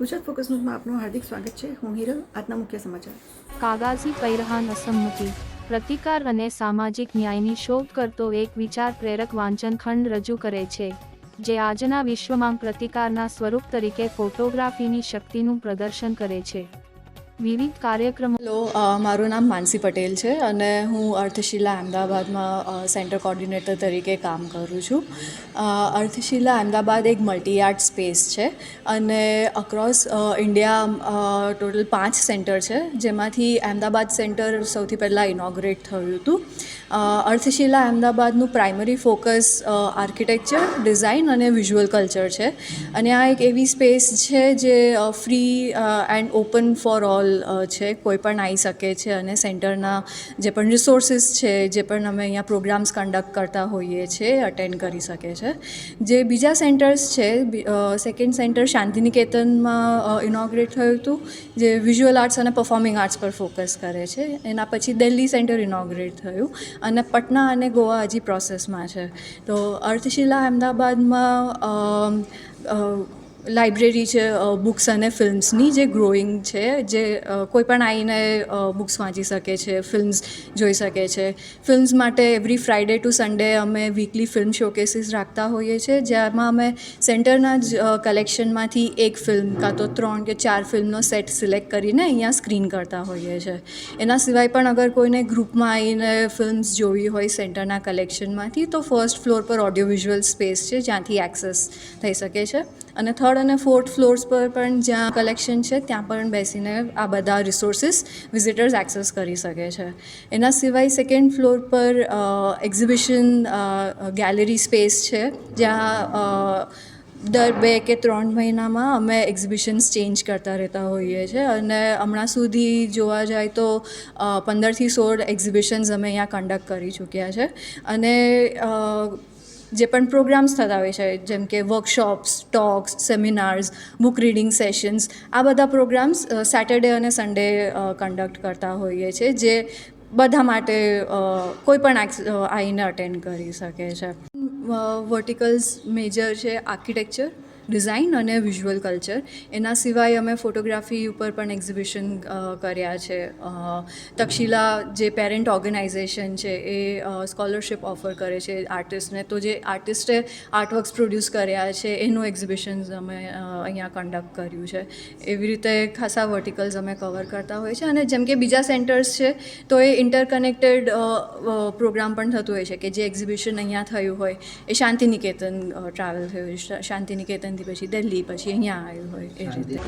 Gujarat focus ન્યૂઝમાં આપનું હાર્દિક સ્વાગત છે. હું હિરલ, આજના મુખ્ય સમાચાર. કાગાઝી પૈરહાન અસંમતિ, પ્રતિકાર અને સામાજિક ન્યાયની શોધ કરતો એક વિચાર પ્રેરક વાંચન ખંડ રજૂ કરે છે, જે આજના વિશ્વમાં પ્રતિકારના સ્વરૂપ તરીકે ફોટોગ્રાફીની શક્તિનું પ્રદર્શન કરે છે. વિવિધ કાર્યક્રમો મારું નામ માનસી પટેલ છે અને હું અર્થશિલા અમદાવાદમાં સેન્ટર કોર્ડિનેટર તરીકે કામ કરું છું. અર્થશિલા અમદાવાદ એક મલ્ટી આર્ટ સ્પેસ છે અને અક્રોસ ઇન્ડિયા ટોટલ પાંચ સેન્ટર છે. જેમાંથી અમદાવાદ સેન્ટર સૌથી પહેલાં ઇનોગ્રેટ થયું હતું. અર્થશિલા અમદાવાદનું પ્રાઇમરી ફોકસ આર્કિટેક્ચર ડિઝાઇન અને વિઝ્યુઅલ કલ્ચર છે. અને આ એક એવી સ્પેસ છે જે free and open for all છે, કોઈ પણ આવી શકે છે અને સેન્ટરના જે પણ રિસોર્સિસ છે, જે પણ અમે અહીંયા પ્રોગ્રામ્સ કન્ડક્ટ કરતા હોઈએ છીએ અટેન્ડ કરી શકે છે. જે બીજા સેન્ટર્સ છે સેકન્ડ સેન્ટર શાંતિનિકેતનમાં ઇનોગ્રેટ થયું હતું, જે વિઝ્યુઅલ આર્ટ્સ અને પરફોર્મિંગ આર્ટ્સ પર ફોકસ કરે છે. એના પછી દિલ્હી સેન્ટર ઇનોગ્રેટ થયું અને પટના અને ગોવા હજી પ્રોસેસમાં છે. તો અર્થશિલા અમદાવાદમાં લાઇબ્રેરી છે બુક્સ અને ફિલ્મ્સની જે ગ્રોઈંગ છે, જે કોઈપણ કોઈ પણ આવીને બુક્સ વાંચી શકે છે, ફિલ્મ્સ જોઈ શકે છે. ફિલ્મ્સ માટે એવરી ફ્રાઇડે ટુ સન્ડે અમે વીકલી ફિલ્મ શોકેસીસ રાખતા હોઈએ છીએ જેમાં અમે સેન્ટરના જ કલેક્શનમાંથી એક ફિલ્મ કાં તો ત્રણ કે ચાર ફિલ્મનો સેટ સિલેક્ટ કરીને અહીંયા સ્ક્રીન કરતા હોઈએ છીએ એના સિવાય પણ અગર કોઈને ગ્રુપમાં આવીને ફિલ્મ્સ જોવી હોય સેન્ટરના કલેક્શનમાંથી, તો ફર્સ્ટ ફ્લોર પર ઓડિયો વિઝ્યુઅલ સ્પેસ છે, જ્યાંથી એક્સેસ થઈ શકે છે. અને થર્ડ અને ફોર્થ ફ્લોર્સ પર પણ જ્યાં કલેક્શન છે, ત્યાં પણ બેસીને આ બધા રિસોર્સિસ વિઝિટર્સ એક્સેસ કરી શકે છે. એના સિવાય સેકન્ડ ફ્લોર પર એક્ઝિબિશન ગેલેરી સ્પેસ છે, જ્યાં દર બે કે ત્રણ મહિનામાં અમે એક્ઝિબિશન્સ ચેન્જ કરતા રહેતા હોઈએ છીએ અને હમણાં સુધી જોવા જાય તો પંદરથી સોળ એક્ઝિબિશન્સ અમે અહીંયા કન્ડક્ટ કરી ચૂક્યા છે. અને જે પણ પ્રોગ્રામ્સ થતા હોય છે, જેમ કે workshops talks seminars book reading sessions આ બધા પ્રોગ્રામ્સ સેટરડે અને સન્ડે કન્ડક્ટ કરતા હોઈએ છીએ, જે બધા માટે કોઈ પણ આવીને અટેન્ડ કરી શકે છે. વર્ટિકલ્સ મેજર છે આર્કિટેક્ચર ડિઝાઇન અને વિઝ્યુઅલ કલ્ચર એના સિવાય અમે ફોટોગ્રાફી ઉપર પણ એક્ઝિબિશન કર્યા છે. તક્ષશિલા જે પેરેન્ટ ઓર્ગેનાઇઝેશન છે એ સ્કોલરશિપ ઓફર કરે છે આર્ટિસ્ટને તો જે આર્ટિસ્ટે આર્ટવર્ક્સ પ્રોડ્યુસ કર્યા છે, એનું એક્ઝિબિશન્સ અમે અહીંયા કન્ડક્ટ કર્યું છે. એવી રીતે ખાસા વર્ટિકલ્સ અમે કવર કરતા હોય છે. અને જેમ કે બીજા સેન્ટર્સ છે, તો એ ઇન્ટરકનેક્ટેડ પ્રોગ્રામ પણ થતું હોય છે કે જે એક્ઝિબિશન અહીંયા થયું હોય. એ શાંતિનિકેતન ટ્રાવેલ થયું શાંતિ શા- પછી દિલ્હી પછી અહીંયા આવ્યું હોય એ રીતે.